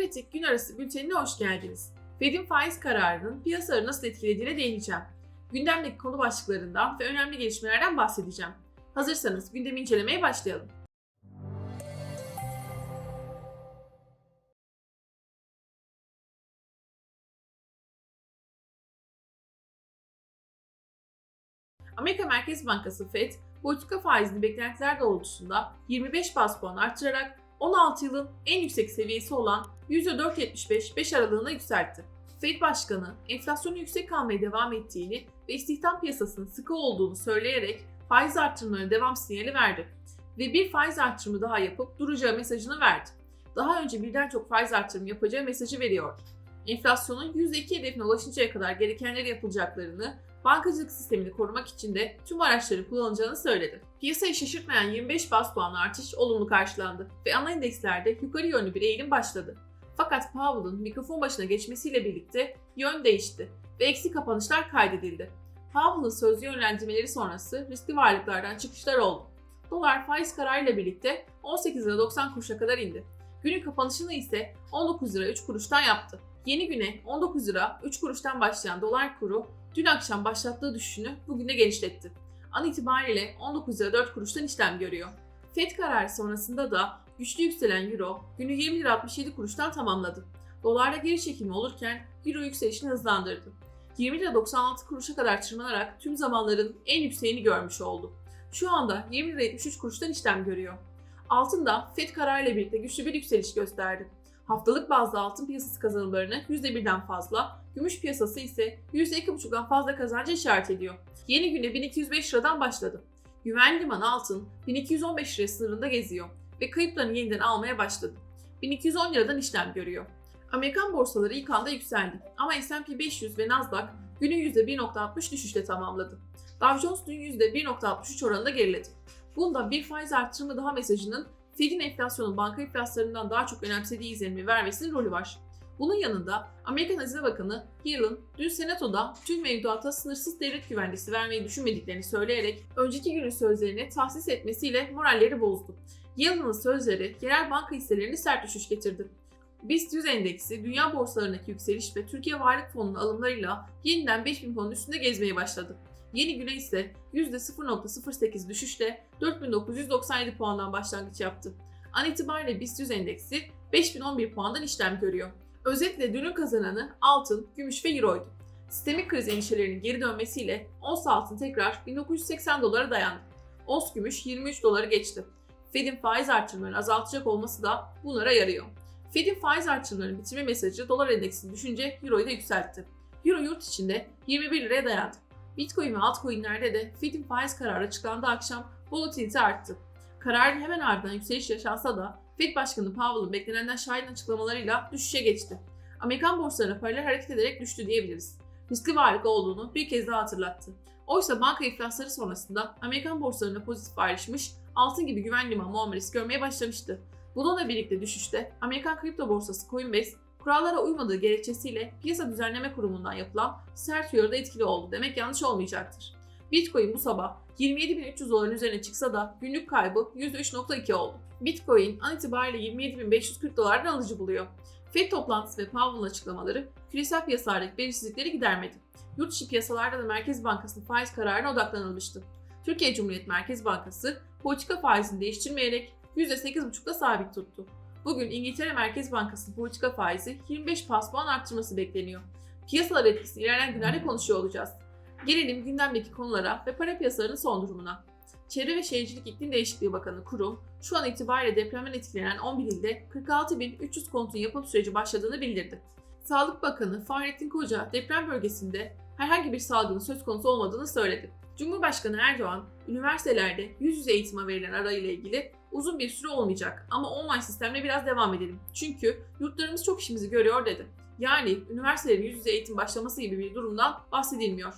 Analitik gün arası bültenine hoş geldiniz. Fed'in faiz kararının piyasaları nasıl etkilediğine değineceğim. Gündemdeki konu başlıklarından ve önemli gelişmelerden bahsedeceğim. Hazırsanız gündemi incelemeye başlayalım. Amerika Merkez Bankası Fed, politika faizini beklentiler doğrultusunda 25 bas puan artırarak 16 yılın en yüksek seviyesi olan %4.75-5 aralığına yükseltti. Fed Başkanı enflasyonun yüksek kalmaya devam ettiğini ve istihdam piyasasının sıkı olduğunu söyleyerek faiz artırımlarına devam sinyali verdi ve bir faiz artırımı daha yapıp duracağı mesajını verdi. Daha önce birden çok faiz artırımı yapacağı mesajı veriyor. Enflasyonun %2 hedefine ulaşıncaya kadar gerekenleri yapılacaklarını, bankacılık sistemini korumak için de tüm araçları kullanacağını söyledi. Piyasayı şaşırtmayan 25 bas puan artış olumlu karşılandı ve ana endekslerde yukarı yönlü bir eğilim başladı. Fakat Powell'ın mikrofon başına geçmesiyle birlikte yön değişti ve eksi kapanışlar kaydedildi. Powell'ın sözlü yönlendirmeleri sonrası riskli varlıklardan çıkışlar oldu. Dolar faiz kararıyla birlikte 18 lira 90 kuruşa kadar indi. Günün kapanışını ise 19 lira 3 kuruştan yaptı. Yeni güne 19 lira 3 kuruştan başlayan dolar kuru dün akşam başlattığı düşüşünü bugüne genişletti. An itibariyle 19 lira 4 kuruştan işlem görüyor. FED kararı sonrasında da güçlü yükselen Euro günü 20 lira 67 kuruştan tamamladı. Dolarda geri çekilme olurken Euro yükselişini hızlandırdı. 20 lira 96 kuruşa kadar tırmanarak tüm zamanların en yükseğini görmüş oldu. Şu anda 20 lira 73 kuruştan işlem görüyor. Altın da FED kararıyla birlikte güçlü bir yükseliş gösterdi. Haftalık bazda altın piyasası kazanımlarını %1'den fazla, gümüş piyasası ise %2,5'dan fazla kazancı işaret ediyor. Yeni güne 1205 liradan başladı. Güvenli liman altın 1215 lira sınırında geziyor ve kayıplarını yeniden almaya başladı. 1210 liradan işlem görüyor. Amerikan borsaları ilk anda yükseldi ama S&P 500 ve Nasdaq günü %1.60 düşüşle tamamladı. Dow Jones dün %1.63 oranında geriledi. Bunda bir faiz artırımı daha mesajının Fed'in enflasyonun banka enflasyonundan daha çok önemsediği izlenimi vermesinin rolü var. Bunun yanında Amerikan Hazine Bakanı Yellen dün Senato'da tüm mevduata sınırsız devlet güvencesi vermeyi düşünmediklerini söyleyerek önceki günün sözlerini tahsis etmesiyle moralleri bozdu. Yellen'ın sözleri yerel banka hisselerine sert düşüş getirdi. BIST 100 endeksi dünya borsalarındaki yükseliş ve Türkiye Varlık Fonu'nun alımlarıyla yeniden 5000 puanın üstünde gezmeye başladı. Yeni güne ise %0.08 düşüşle 4997 puandan başlangıç yaptı. An itibariyle BIST 100 endeksi 5011 puandan işlem görüyor. Özetle dünün kazananı altın, gümüş ve euroydu. Sistemik kriz endişelerinin geri dönmesiyle ons altın tekrar 1980 dolara dayandı. Ons gümüş 23 doları geçti. Fed'in faiz artırımlarını azaltacak olması da bunlara yarıyor. Fed'in faiz artırımlarının bitirme mesajı dolar endeksini düşünce euroyu da yükseltti. Euro yurt içinde 21 liraya dayandı. Bitcoin ve altcoin'lerde de Fed'in faiz kararı açıklandığı akşam volatilite arttı. Kararın hemen ardından yükseliş yaşansa da Fed Başkanı Powell'ın beklenenden şahin açıklamalarıyla düşüşe geçti. Amerikan borsalarına paralel hareket ederek düştü diyebiliriz. Riskli varlık olduğunu bir kez daha hatırlattı. Oysa banka iflasları sonrasında Amerikan borsalarına pozitif ayrışmış, altın gibi güven liman muamelesi görmeye başlamıştı. Bununla birlikte düşüşte Amerikan kripto borsası Coinbase kurallara uymadığı gerekçesiyle piyasa düzenleme kurumundan yapılan sert uyarıda etkili oldu demek yanlış olmayacaktır. Bitcoin bu sabah 27.300 doların üzerine çıksa da günlük kaybı %3.2 oldu. Bitcoin an itibariyle 27.540 dolardan alıcı buluyor. FED toplantısı ve Powell'ın açıklamaları küresel piyasalardaki belirsizlikleri gidermedi. Yurt dışı piyasalarda da Merkez Bankası'nın faiz kararına odaklanılmıştı. Türkiye Cumhuriyet Merkez Bankası politika faizini değiştirmeyerek %8.5'da sabit tuttu. Bugün İngiltere Merkez Bankası'nın politika faizi 25 bas puan arttırması bekleniyor. Piyasalar etkisini ilerleyen günlerde konuşuyor olacağız. Gelelim gündemdeki konulara ve para piyasalarının son durumuna. Çevre ve Şehircilik İklim Değişikliği Bakanı Kurum, şu an itibariyle depremden etkilenen 11 ilde 46.300 konutun yapım süreci başladığını bildirdi. Sağlık Bakanı Fahrettin Koca, deprem bölgesinde herhangi bir salgının söz konusu olmadığını söyledi. Cumhurbaşkanı Erdoğan, üniversitelerde yüz yüze eğitime verilen arayla ilgili uzun bir süre olmayacak ama online sistemle biraz devam edelim. Çünkü yurtlarımız çok işimizi görüyor dedi. Yani üniversitelerin yüz yüze eğitim başlaması gibi bir durumdan bahsedilmiyor.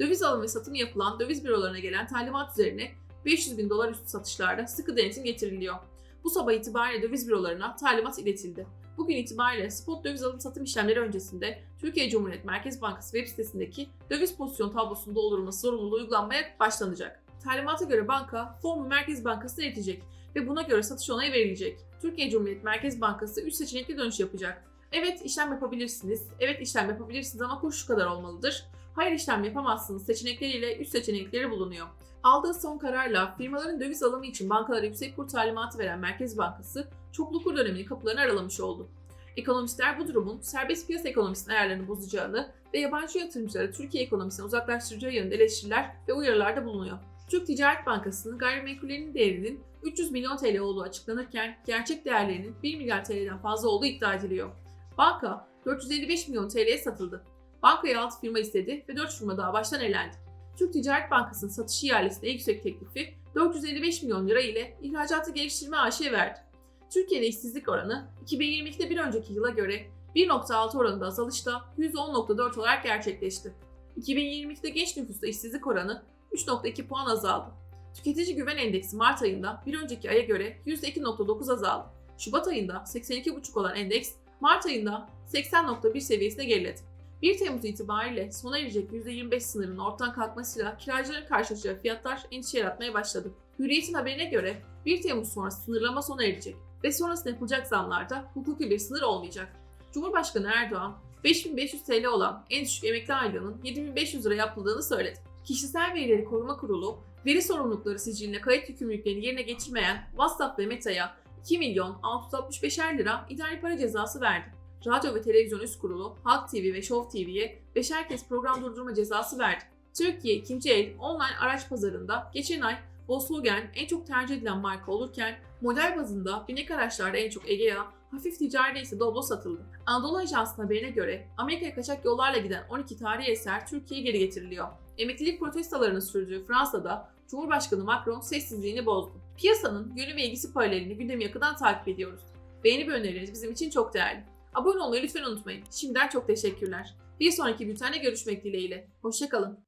Döviz alım ve satımı yapılan döviz bürolarına gelen talimat üzerine 500 bin dolar üstü satışlarda sıkı denetim getiriliyor. Bu sabah itibariyle döviz bürolarına talimat iletildi. Bugün itibariyle spot döviz alım satım işlemleri öncesinde Türkiye Cumhuriyet Merkez Bankası web sitesindeki döviz pozisyon tablosunu doldurulması zorunluluğu uygulanmaya başlanacak. Talimata göre banka formu Merkez Bankası'na iletecek ve buna göre satış onayı verilecek. Türkiye Cumhuriyet Merkez Bankası 3 seçenekli dönüş yapacak. Evet işlem yapabilirsiniz, evet işlem yapabilirsiniz ama kur şu kadar olmalıdır. Hayır işlem yapamazsınız seçenekleriyle üst seçenekleri bulunuyor. Aldığı son kararla firmaların döviz alımı için bankalara yüksek kur talimatı veren Merkez Bankası çoklu kur döneminin kapılarını aralamış oldu. Ekonomistler bu durumun serbest piyasa ekonomisinin ayarlarını bozacağını ve yabancı yatırımcıları Türkiye ekonomisine uzaklaştıracağı yönünde eleştiriler ve uyarılarda bulunuyor. Türk Ticaret Bankası'nın gayrimenkullerinin değerinin 300 milyon TL olduğu açıklanırken gerçek değerlerinin 1 milyar TL'den fazla olduğu iddia ediliyor. Banka 455 milyon TL'ye satıldı. Bankaya 6 firma istedi ve 4 firma daha baştan elendi. Türk Ticaret Bankası'nın satış ihalesinde en yüksek teklifi 455 milyon lira ile İhracatı Geliştirme AŞ verdi. Türkiye'de işsizlik oranı 2022'de bir önceki yıla göre 1.6 oranında azalışta %10.4 olarak gerçekleşti. 2022'de genç nüfusta işsizlik oranı 3.2 puan azaldı. Tüketici Güven Endeksi Mart ayında bir önceki aya göre %2.9 azaldı. Şubat ayında 82.5 olan endeks Mart ayında 80.1 seviyesine geriledi. 1 Temmuz itibariyle sona erecek %25 sınırının ortadan kalkmasıyla kiracıların karşılaşacağı fiyatlar endişe yaratmaya başladı. Hürriyet'in haberine göre 1 Temmuz sonrası sınırlama sona erecek ve sonrasında yapılacak zamlarda hukuki bir sınır olmayacak. Cumhurbaşkanı Erdoğan 5500 TL olan en düşük emekli aylığının 7500 lira yapıldığını söyledi. Kişisel Verileri Koruma Kurulu, veri sorumlulukları siciline kayıt yükümlülüklerini yerine getirmeyen WhatsApp ve Meta'ya 2 milyon 665'er lira idari para cezası verdi. Radyo ve Televizyon Üst Kurulu, Halk TV ve Show TV'ye beşer kez program durdurma cezası verdi. Türkiye ikinci el online araç pazarında geçen ay Volkswagen en çok tercih edilen marka olurken model bazında binek araçlarda en çok Egea, hafif ticaride ise Doblo satıldı. Anadolu Ajansı'nın haberine göre Amerika'ya kaçak yollarla giden 12 tarihi eser Türkiye'ye geri getiriliyor. Emeklilik protestolarının sürdüğü Fransa'da Cumhurbaşkanı Macron sessizliğini bozdu. Piyasanın yönü ve ilgisi paralelini gündemi yakından takip ediyoruz. Beğeni ve önerileriniz bizim için çok değerli. Abone olmayı lütfen unutmayın. Şimdiden çok teşekkürler. Bir sonraki bültende görüşmek dileğiyle. Hoşçakalın.